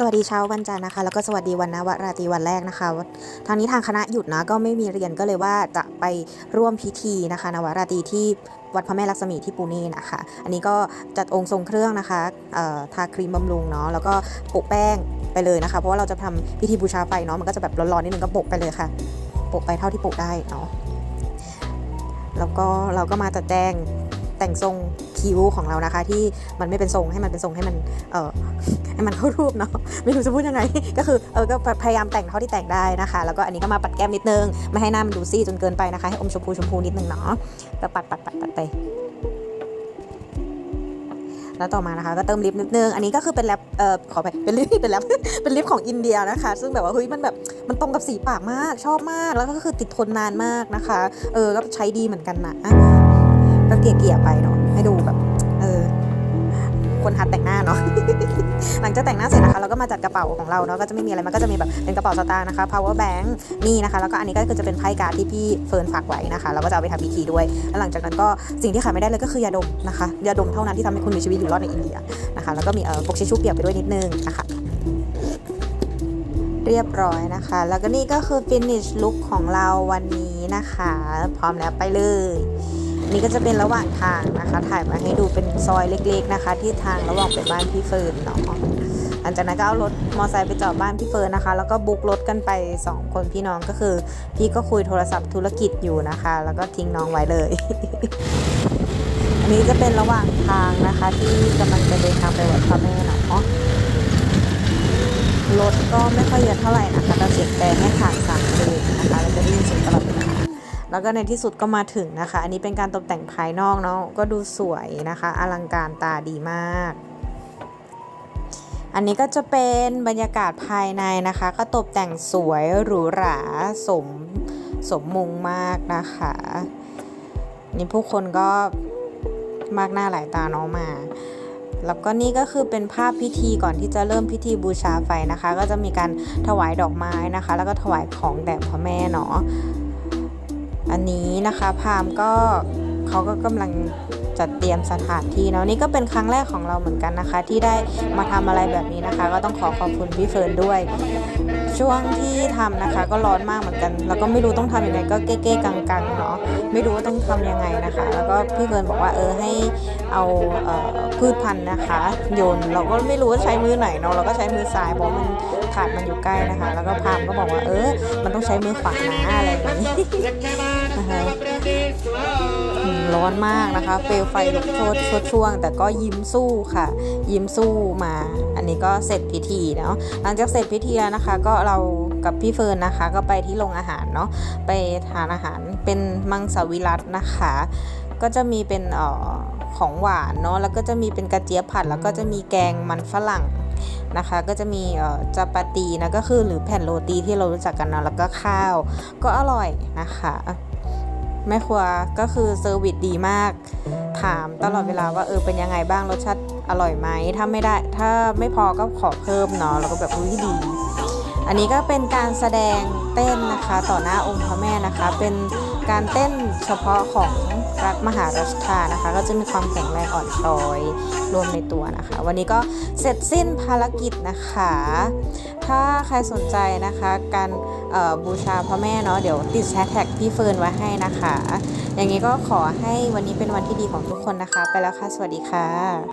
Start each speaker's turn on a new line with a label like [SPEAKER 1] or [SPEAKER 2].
[SPEAKER 1] สวัสดีเช้าวันจันทร์นะคะ แล้วก็สวัสดีวันนวราตรีวันแรกนะคะ ทางนี้ทางคณะหยุดนะก็ไม่มีเรียนก็เลยว่าจะไปร่วมพิธีนะคะ นวราตรีที่วัดพระแม่ลักษมีที่ปูเน่นะคะ อันนี้ก็จัดองค์ทรงเครื่องนะคะทาครีมบำรุงเนาะแล้วก็โปะแป้งไปเลยนะคะ เพราะว่าเราจะทำพิธีบูชาไฟเนาะมันก็จะแบบร้อนๆนิดนึงก็โปะไปเลยค่ะโปะไปเท่าที่โปะได้เนาะแล้วก็เราก็มาจัดแจงแต่งทรงคิ้วของเรานะคะ ที่มันไม่เป็นทรงให้มันเป็นทรงให้มันเมันเข้ารูปเนาะไม่รู้จะพูดยังไง ก็คือเออก็พยายามแต่งเท่าที่แต่งได้นะคะ แล้วก็อันนี้ก็มาปัดแก้มนิดนึง ไม่ให้หน้ามันดูซีจนเกินไปนะคะ ให้อมชมพูชมพูนิดนึงเนาะก็ปัดปัดปัดปัดไปแล้วต่อมานะคะก็เติมลิปนิดนึง อันนี้ก็คือเป็นแรปเอ่อขอไปเป็นลิปเป็นแรปเป็นลิปของอินเดียนะคะ ซึ่งแบบว่าเฮ้ยมันแบบมันตรงกับสีปากมากชอบมาก แล้วก็คือติดทนนานมากนะคะ เออก็ใช้ดีเหมือนกันนะก็เกลี่ยไปเนาะให้ดูแบบ เออคนหัดแต่งหน้าเนาะ หลังจากแต่งหน้าเสร็จนะคะเราก็มาจัดกระเป๋าของเราเนาะก็จะไม่มีอะไรมันก็จะมีแบบเป็นกระเป๋าสตางค์นะคะ power bank นี่นะคะแล้วก็อันนี้ก็คือจะเป็นไพ่การ์ดที่พี่เฟิร์นฝากไว้นะคะเราก็จะเอาไปทำพิธีด้วยแล้วหลังจากนั้นก็สิ่งที่ขาดไม่ได้เลยก็คือยาดมนะคะยาดมเท่านั้นที่ทำให้คุณมีชีวิตอยู่รอดในอินเดียนะคะแล้วก็มีเอ่อปกชิชชูเปียกไปด้วยนิดนึงนะคะเรียบร้อยนะคะ แล้วก็นี่ก็คือ finish look ของเราวันนี้นะคะ พร้อมแล้วไปเลย นี่ก็จะเป็นระหว่างทางนะคะ ถ่ายมาให้ดูเป็นซอยเล็ก ๆนะคะ ที่ทางระหว่างไปบ้านพี่เฟิร์นเนาะหลังจากนั้นก็เอารถมอเตอร์ไซค์ไปจอดบ้านพี่เฟิร์นนะคะ แล้วก็บุกรถกันไป 2 คนพี่น้องก็คือ พี่ก็คุยโทรศัพท์ธุรกิจอยู่นะคะ แล้วก็ทิ้งน้องไว้เลย อันนี้จะเป็นระหว่างทางนะคะ ที่กำลังจะเดินทางไปวัดพระแม่เนาะรถก็ไม่ค่อยเยอะเท่าไหร่นะคะแต่เสียงแต่ให้ขาดสามเลนนะคะเราจะได้ยินเสียงตลอด แล้วก็ในที่สุดก็มาถึงนะคะ อันนี้เป็นการตกแต่งภายนอกเนาะก็ดูสวยนะคะ อลังการตาดีมาก อันนี้ก็จะเป็นบรรยากาศภายในนะคะ ก็ตกแต่งสวยหรูหราสมสมมุงมากนะคะนี่ผู้คนก็มากหน้าหลายตาเนาะมา แล้วก็นี่ก็คือเป็นภาพพิธีก่อนที่จะเริ่มพิธีบูชาไฟนะคะ ก็จะมีการถวายดอกไม้นะคะ แล้วก็ถวายของแด่พระแม่เนาะ อันนี้นะคะพามก็เขาก็กำลังจัดเตรียมสถานที่เนาะนี่ก็เป็นครั้งแรกของเราเหมือนกันนะคะ ที่ได้มาทำอะไรแบบนี้นะคะ ก็ต้องขอขอบคุณพี่เฟิร์นด้วย ช่วงที่ทำนะคะ ก็ร้อนมากเหมือนกัน แล้วก็ไม่รู้ต้องทำยังไงก็เก้ๆกังๆเนาะไม่รู้ว่าต้องทำยังไงนะคะ แล้วก็พี่เฟิร์นบอกว่าเออให้เอาเออพืชพันธุ์นะคะโยนเราก็ไม่รู้ว่าใช้มือไหนเนาะเราก็ใช้มือซ้ายเพราะมันถาดมันอยู่ใกล้นะคะ แล้วก็พามก็บอกว่าเออ มันต้องใช้มือขวานะอะไรอย่างนี้ นะคะร้อนมากนะคะ เปลวไฟลุกโชนชดช่วง แต่ก็ยิ้มสู้ค่ะ ยิ้มสู้มา อันนี้ก็เสร็จพิธีเนาะหลังจากเสร็จพิธีแล้วนะคะ ก็เรากับพี่เฟิร์นนะคะ ก็ไปที่โรงอาหารเนาะไปทานอาหารเป็นมังสวิรัตนะคะ ก็จะมีเป็นออของหวานเนาะแล้วก็จะมีเป็นกระเจี๊ยบผัด แล้วก็จะมีแกงมันฝรั่งนะคะ ก็จะมีจัปาตีนะก็คือหรือแผ่นโรตีที่เรารู้จักกันเนาะแล้วก็ข้าว ก็อร่อยนะคะ แม่ครัวก็คือเซอร์วิสดีมาก ถามตลอดเวลาว่าเออเป็นยังไงบ้างรสชาติอร่อยไหมถ้าไม่ได้ถ้าไม่พอก็ขอเพิ่มเนาะแล้วก็แบบอุ้ยดี อันนี้ก็เป็นการแสดงเต้นนะคะ ต่อหน้าองค์พระแม่นะคะ เป็น การเต้นเฉพาะของรัฐมหาราชานะคะ ก็จะมีความแข็งแรงอ่อนช้อยรวมในตัวนะคะ วันนี้ก็เสร็จสิ้นภารกิจนะคะ ถ้าใครสนใจนะคะ การบูชาพระแม่เนาะเดี๋ยวติดแฮชแท็กพี่เฟิร์นไว้ให้นะคะ อย่างนี้ก็ขอให้วันนี้เป็นวันที่ดีของทุกคนนะคะ ไปแล้วค่ะ สวัสดีค่ะ